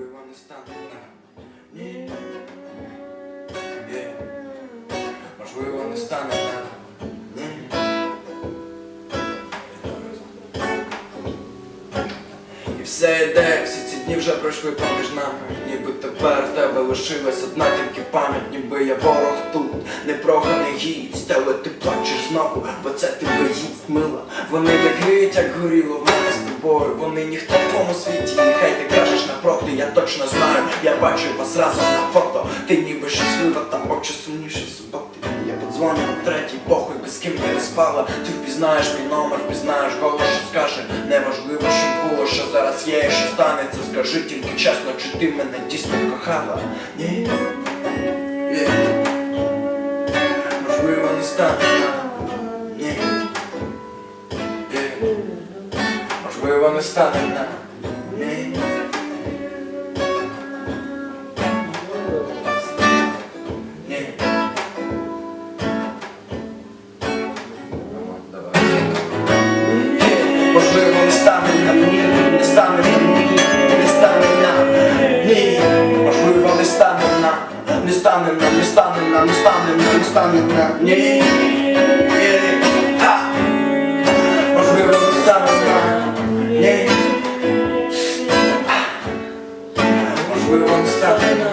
не стане. Ні. Можливо, не стане нам. І все йде, всі дні вже пройшли поміж нами. Ніби тепер в тебе лишилась одна тільки пам'ять, ніби я ворог тут, непроханий гість, але ти плачеш знову, бо це тебе їсть мила. Вони не гріють, як горіло в мене з тобою. Вони ніхто в твоєму світі, хай ти кажеш напроти, я точно знаю, я бачу вас разом на фото. Ти ніби щаслива, та очі сумніше суботи. Я на третій, похуй, без ким ти не спала. Ти впізнаєш мій номер, впізнаєш голос, що скаже. Неважливо, що зараз є, і що станеться. Скажи тільки чесно, чи ти мене дійсно кохала? Ні. Є. Можливо, не стане. Ні. Є. Можливо, не стане на. Ні. Ні. Можливо, не стане на не стане на, не стане на, не стане на, не стане на ні. Ні. Ха! Можливо, не стане на ні. Можливо, не стане на